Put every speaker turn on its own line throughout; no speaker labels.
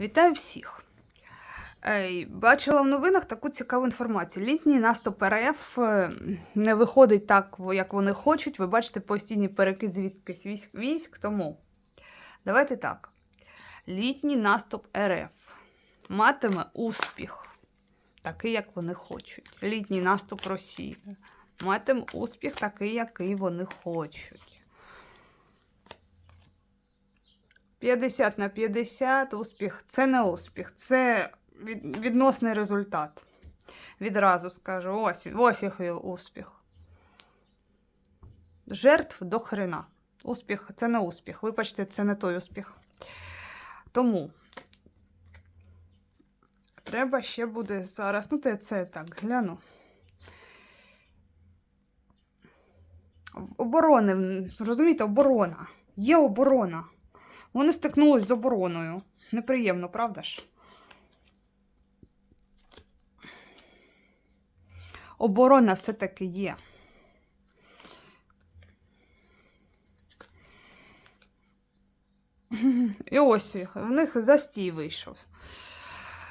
Вітаю всіх! Ей, Бачила в новинах таку цікаву інформацію. Літній наступ РФ е, не виходить так, як вони хочуть. Ви бачите постійний перекид звідкись військ, військ. Тому давайте так. Літній наступ РФ матиме успіх, такий, як вони хочуть. Літній наступ Росії матиме успіх, такий, який вони хочуть. 50 на 50 успіх це не успіх, це відносний результат. Відразу скажу, ось, ось який успіх. Жертв до хрена. Успіх це не успіх. Вибачте, це не той успіх. Тому треба ще буде зараз. Ну, це так, гляну. Оборони, розумієте, оборона. Є оборона. Вони стикнулись з обороною. Неприємно, правда ж? Оборона все-таки є. І ось в них застій вийшов.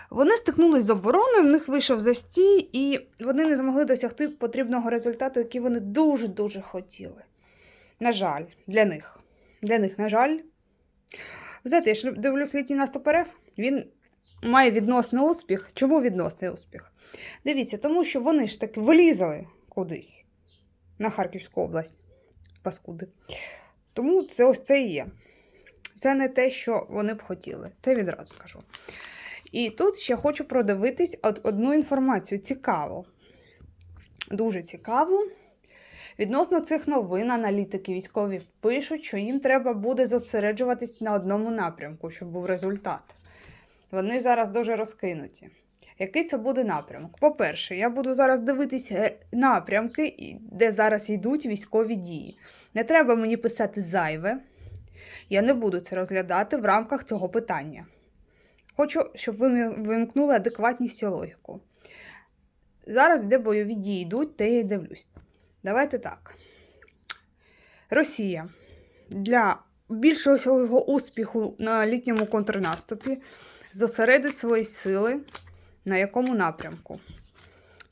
Вони стикнулись з обороною, в них вийшов застій, і вони не змогли досягти потрібного результату, який вони дуже-дуже хотіли. На жаль, для них. Для них, на жаль, знаєте, я ж дивлюсь літній наступ РФ, він має відносний успіх. Чому відносний успіх? Дивіться, тому що вони ж таки вилізали кудись на Харківську область, паскуди. Тому це ось це і є. Це не те, що вони б хотіли. Це відразу кажу. І тут ще хочу продивитись одну інформацію. Цікаво. Дуже цікаво. Відносно цих новин, аналітики військові пишуть, що їм треба буде зосереджуватись на одному напрямку, щоб був результат. Вони зараз дуже розкинуті. Який це буде напрямок? По-перше, я буду зараз дивитися е, напрямки, де зараз йдуть військові дії. Не треба мені писати зайве. Я не буду це розглядати в рамках цього питання. Хочу, щоб ви вимкнули адекватність і логіку. Зараз, де бойові дії йдуть, те я й дивлюсь. Давайте так. Росія для більшого свого успіху на літньому контрнаступі зосередить свої сили на якому напрямку?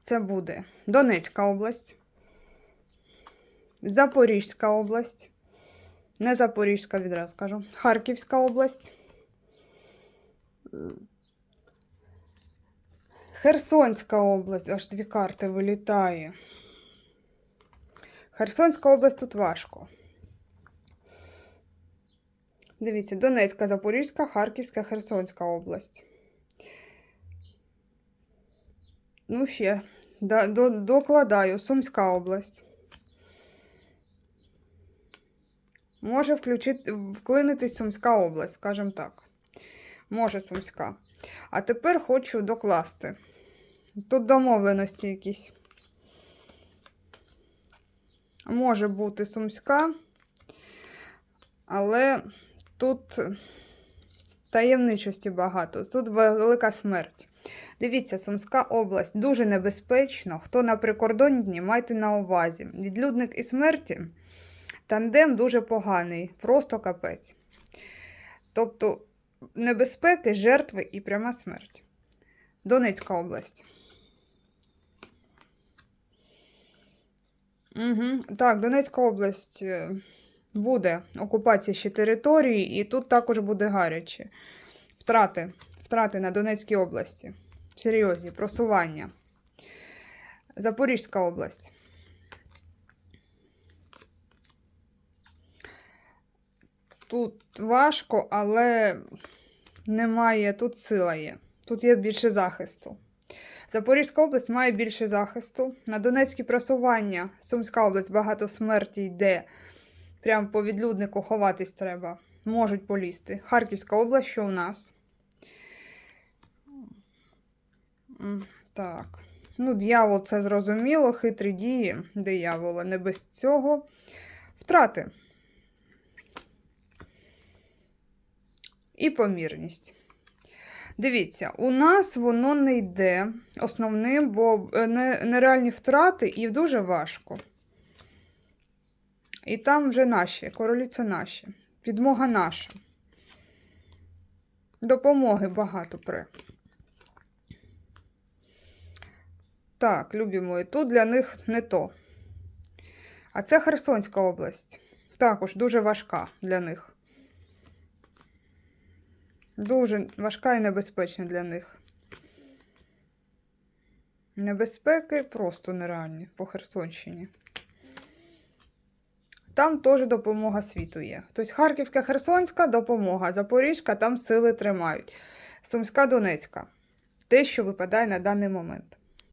Це буде Донецька область, Запорізька область, не Запорізька відразу кажу, Харківська область, Херсонська область, аж дві карти вилітає. Херсонська область тут важко. Дивіться, Донецька, Запорізька, Харківська, Херсонська область. Ну, ще. Да, до, докладаю. Сумська область. Може включити, вклинитись Сумська область, скажімо так. Може Сумська. А тепер хочу докласти. Тут домовленості якісь. Може бути Сумська, але тут таємничості багато. Тут велика смерть. Дивіться, Сумська область дуже небезпечно. Хто на прикордонні, майте на увазі. Відлюдник і смерті тандем дуже поганий, просто капець. Тобто небезпеки, жертви і пряма смерть. Донецька область. Угу. Так, Донецька область е, буде окупація ще території, і тут також буде гаряче. Втрати. Втрати на Донецькій області. Серйозні, просування. Запорізька область. Тут важко, але немає, тут сила є. Тут є більше захисту. Запорізька область має більше захисту. На Донецькі просування Сумська область багато смерті йде. Прям по відлюднику ховатись треба. Можуть полізти. Харківська область, що у нас? Так. Ну, дьявол, це зрозуміло, хитрі дії диявола. Не без цього. Втрати. І помірність. Дивіться, у нас воно не йде основним, бо е, нереальні втрати і дуже важко. І там вже наші, королі це наші. Підмога наша. Допомоги багато пре. Так, любі мої, тут для них не то. А це Херсонська область. Також дуже важка для них. Дуже важка і небезпечна для них. Небезпеки просто нереальні по Херсонщині. Там теж допомога світу є. Тобто Харківська, Херсонська допомога, Запорізька там сили тримають. Сумська, Донецька. Те, що випадає на даний момент.